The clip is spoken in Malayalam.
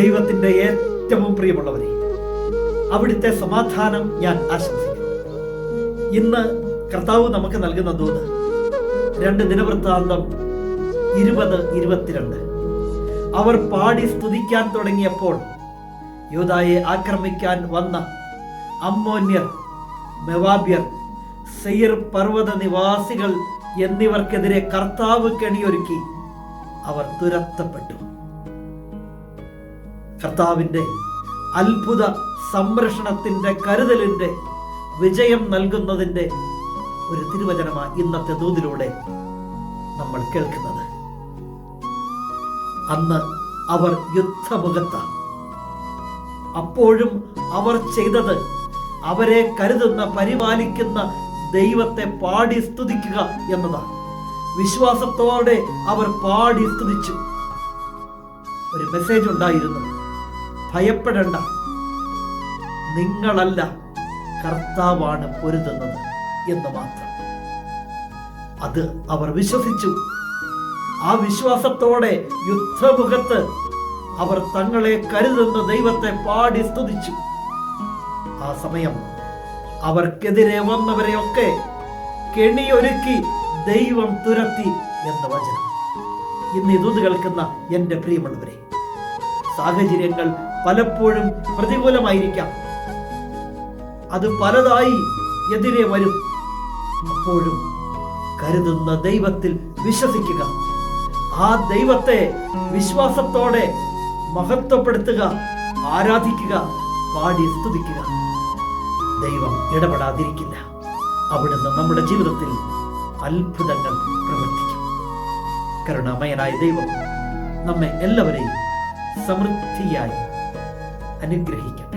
ദൈവത്തിന്റെ ഏറ്റവും പ്രിയമുള്ളവരെ അവിടുത്തെ സമാധാനം ഞാൻ ആശംസിക്കുന്നു. ഇന്ന് കർത്താവ് നമുക്ക് നൽകുന്ന ദൂത് രണ്ട് ദിനവൃത്താന്തം ഇരുപത് ഇരുപത്തിരണ്ട്. അവർ പാടി സ്തുതിക്കാൻ തുടങ്ങിയപ്പോൾ യൂതായെ ആക്രമിക്കാൻ വന്ന അമ്മോന്യർ മെവാബ്യർ സെയർ പർവത നിവാസികൾ എന്നിവർക്കെതിരെ കർത്താവ് കെണിയൊരുക്കി അവർ തുരത്തപ്പെട്ടു. കർത്താവിന്റെ അത്ഭുത സംരക്ഷണത്തിന്റെ കരുതലിന്റെ വിജയം നൽകുന്നതിന്റെ ഒരു തിരുവചനമാണ് ഇന്നത്തെ ദൂതിലൂടെ നമ്മൾ കേൾക്കുന്നത്. അന്ന് അവർ യുദ്ധമുഖത്താണ് അപ്പോഴും അവർ ചെയ്തത് അവരെ കരുതുന്ന പരിപാലിക്കുന്ന ദൈവത്തെ പാടി സ്തുതിക്കുക എന്നതാണ്. വിശ്വാസത്തോടെ അവർ പാടി സ്തുതിച്ചു. ഒരു മെസ്സേജ് ഉണ്ടായിരുന്നു. ഭയപ്പെടേണ്ട. നിങ്ങളല്ല കർത്താവാണ് പൊരുതുന്നത് എന്ന് മാത്രം. അത് അവർ വിശ്വസിച്ചു. ആ വിശ്വാസത്തോടെ യുദ്ധമുഖത്ത് അവർ തങ്ങളെ കരുതുന്ന ദൈവത്തെ പാടി സ്തുതിച്ചു. ആ സമയം അവർക്കെതിരെ വന്നവരെയൊക്കെ കെണിയൊരുക്കി ദൈവം തുരത്തി എന്ന വചനം. ഇന്ന് ഇതുത് കേൾക്കുന്ന എന്റെ പ്രിയമുള്ളവരെ സാഹചര്യങ്ങൾ പലപ്പോഴും പ്രതികൂലമായിരിക്കാം. അത് പലതായി എതിരെ വരും. അപ്പോഴും കരുതുന്ന ദൈവത്തിൽ വിശ്വസിക്കുക. ആ ദൈവത്തെ വിശ്വാസത്തോടെ മഹത്വപ്പെടുത്തുക ആരാധിക്കുക പാടി സ്തുതിക്കുക. ദൈവം ഇടപെടാതിരിക്കില്ല. അവിടുന്ന് നമ്മുടെ ജീവിതത്തിൽ അത്ഭുതങ്ങൾ പ്രവർത്തിക്കും. കരുണാമയനായ ദൈവം നമ്മെ എല്ലാവരെയും സമൃദ്ധിയായി അനുഗ്രഹിക്കട്ടെ